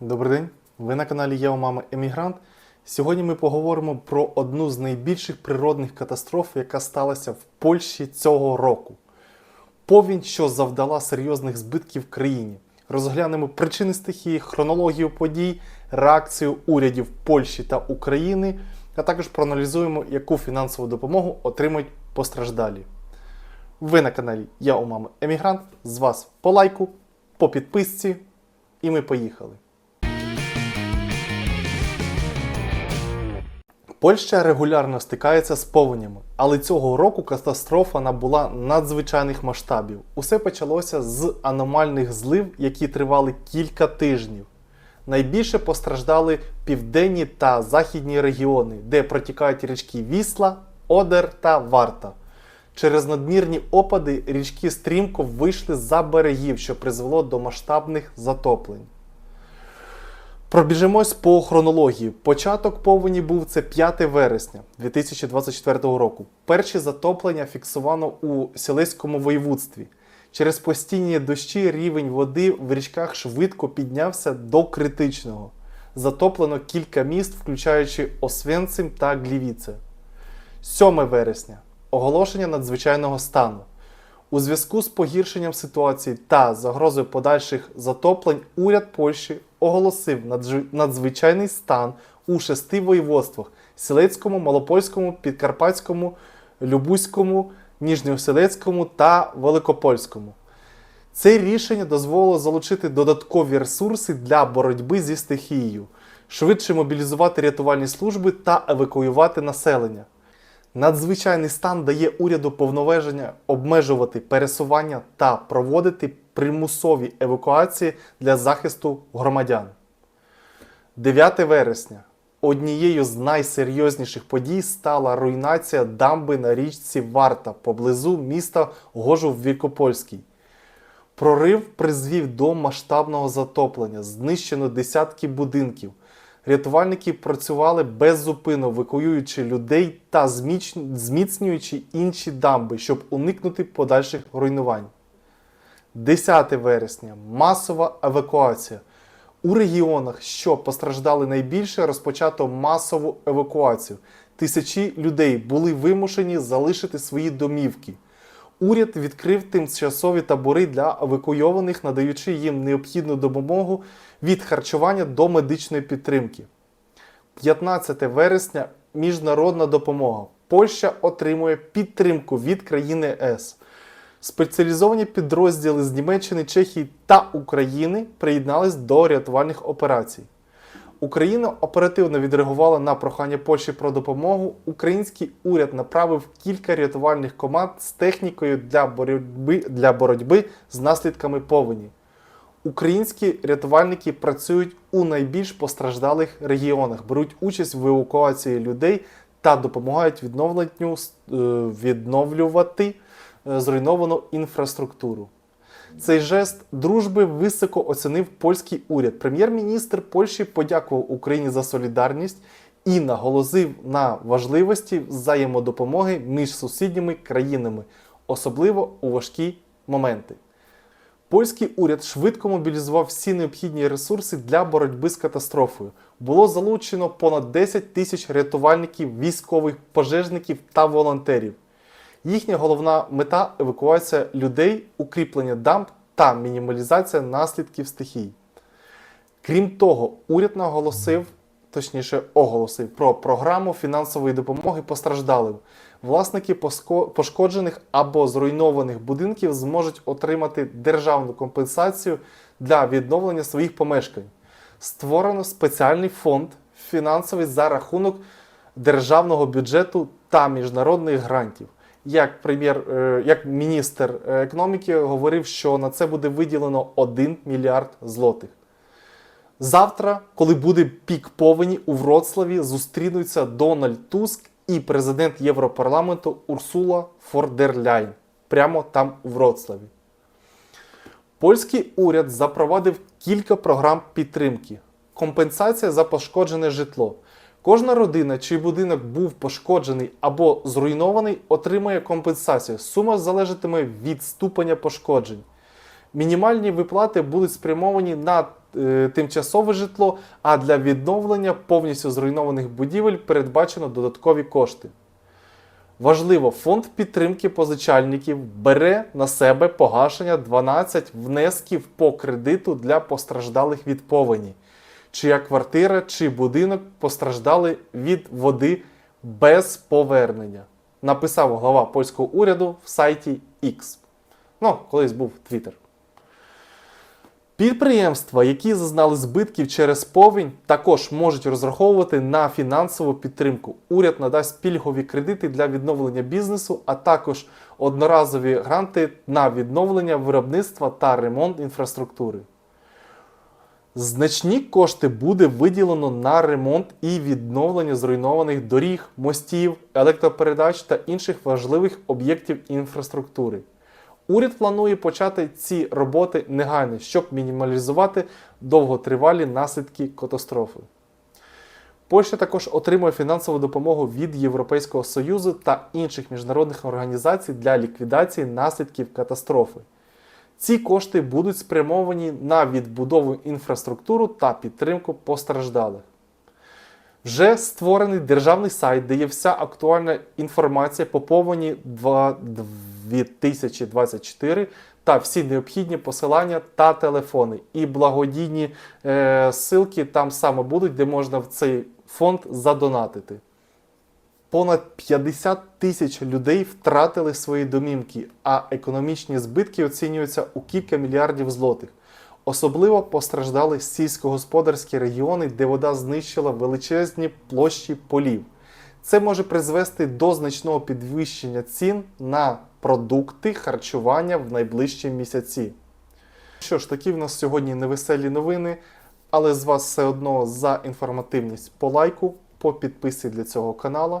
Добрий день, ви на каналі Я у мами Емігрант. Сьогодні ми поговоримо про одну з найбільших природних катастроф, яка сталася в Польщі цього року. Повінь, що завдала серйозних збитків країні. Розглянемо причини стихії, хронологію подій, реакцію урядів Польщі та України, а також проаналізуємо, яку фінансову допомогу отримують постраждалі. Ви на каналі Я у мами Емігрант. З вас по лайку, по підписці, і ми поїхали. Польща регулярно стикається з повенями, але цього року катастрофа набула надзвичайних масштабів. Усе почалося з аномальних злив, які тривали кілька тижнів. Найбільше постраждали південні та західні регіони, де протікають річки Вісла, Одер та Варта. Через надмірні опади річки стрімко вийшли за берегів, що призвело до масштабних затоплень. Пробіжимось по хронології. Початок повені був це 5 вересня 2024 року. Перші затоплення фіксовано у Сілеському воєводстві. Через постійні дощі рівень води в річках швидко піднявся до критичного. Затоплено кілька міст, включаючи Освенцим та Глівіце. 7 вересня оголошення надзвичайного стану. У зв'язку з погіршенням ситуації та загрозою подальших затоплень уряд Польщі оголосив надзвичайний стан у шести воєводствах: Сілецькому, Малопольському, Підкарпатському, Любузькому, Ніжньоселецькому та Великопольському. Це рішення дозволило залучити додаткові ресурси для боротьби зі стихією, швидше мобілізувати рятувальні служби та евакуювати населення. Надзвичайний стан дає уряду повноваження обмежувати пересування та проводити примусові евакуації для захисту громадян. 9 вересня. Однією з найсерйозніших подій стала руйнація дамби на річці Варта поблизу міста Гожув Вількопольський. Прорив призвів до масштабного затоплення, знищено десятки будинків. Рятувальники працювали беззупинно, евакуюючи людей та зміцнюючи інші дамби, щоб уникнути подальших руйнувань. 10 вересня масова евакуація. У регіонах, що постраждали найбільше, розпочато масову евакуацію. Тисячі людей були вимушені залишити свої домівки. Уряд відкрив тимчасові табори для евакуйованих, надаючи їм необхідну допомогу від харчування до медичної підтримки. 15 вересня міжнародна допомога. Польща отримує підтримку від країни ЕС. Спеціалізовані підрозділи з Німеччини, Чехії та України приєднались до рятувальних операцій. Україна оперативно відреагувала на прохання Польщі про допомогу. Український уряд направив кілька рятувальних команд з технікою для боротьби, для боротьби з наслідками повені. Українські рятувальники працюють у найбільш постраждалих регіонах, беруть участь в евакуації людей та допомагають відновленню, е, відновлювати зруйновану інфраструктуру. Цей жест дружби високо оцінив польський уряд. Прем'єр-міністр Польщі подякував Україні за солідарність і наголосив на важливості взаємодопомоги між сусідніми країнами, особливо у важкі моменти. Польський уряд швидко мобілізував всі необхідні ресурси для боротьби з катастрофою. Було залучено понад 10 тисяч рятувальників, військових, пожежників та волонтерів. Їхня головна мета евакуація людей, укріплення дамб та мінімалізація наслідків стихій. Крім того, уряд наголосив, точніше оголосив про програму фінансової допомоги постраждалим. Власники пошкоджених або зруйнованих будинків зможуть отримати державну компенсацію для відновлення своїх помешкань. Створено спеціальний фонд фінансовий за рахунок державного бюджету та міжнародних грантів. Як прем'єр, е, як міністр економіки говорив, що на це буде виділено 1 мільярд злотих. Завтра, коли буде пік повені у Вроцлаві, зустрінуться Дональд Туск і президент Європарламенту Урсула Фордерляйн прямо там у Вроцлаві. Польський уряд запровадив кілька програм підтримки. Компенсація за пошкоджене житло. Кожна родина, чий будинок був пошкоджений або зруйнований, отримає компенсацію. Сума залежатиме від ступеня пошкоджень. Мінімальні виплати будуть спрямовані на е, тимчасове житло, а для відновлення повністю зруйнованих будівель передбачено додаткові кошти. Важливо, фонд підтримки позичальників бере на себе погашення 12 внесків по кредиту для постраждалих від повені, чия квартира чи будинок постраждали від води без повернення. Написав глава польського уряду в сайті X. Ну, колись був Twitter. Підприємства, які зазнали збитків через повінь, також можуть розраховувати на фінансову підтримку. Уряд надасть пільгові кредити для відновлення бізнесу, а також одноразові гранти на відновлення виробництва та ремонт інфраструктури. Значні кошти буде виділено на ремонт і відновлення зруйнованих доріг, мостів, електропередач та інших важливих об'єктів інфраструктури. Уряд планує почати ці роботи негайно, щоб мінімалізувати довготривалі наслідки катастрофи. Польща також отримує фінансову допомогу від Європейського Союзу та інших міжнародних організацій для ліквідації наслідків катастрофи. Ці кошти будуть спрямовані на відбудову інфраструктуру та підтримку постраждалих. Вже створений державний сайт, де є вся актуальна інформація по повені 2024 та всі необхідні посилання та телефони. І благодійні е, ссылки там саме будуть, де можна в цей фонд задонатити. Понад 50 тисяч людей втратили свої домівки, а економічні збитки оцінюються у кілька мільярдів злотих. Особливо постраждали сільськогосподарські регіони, де вода знищила величезні площі полів. Це може призвести до значного підвищення цін на продукти харчування в найближчі місяці. Що ж, такі в нас сьогодні невеселі новини, але з вас все одно за інформативність по лайку, по підписці для цього каналу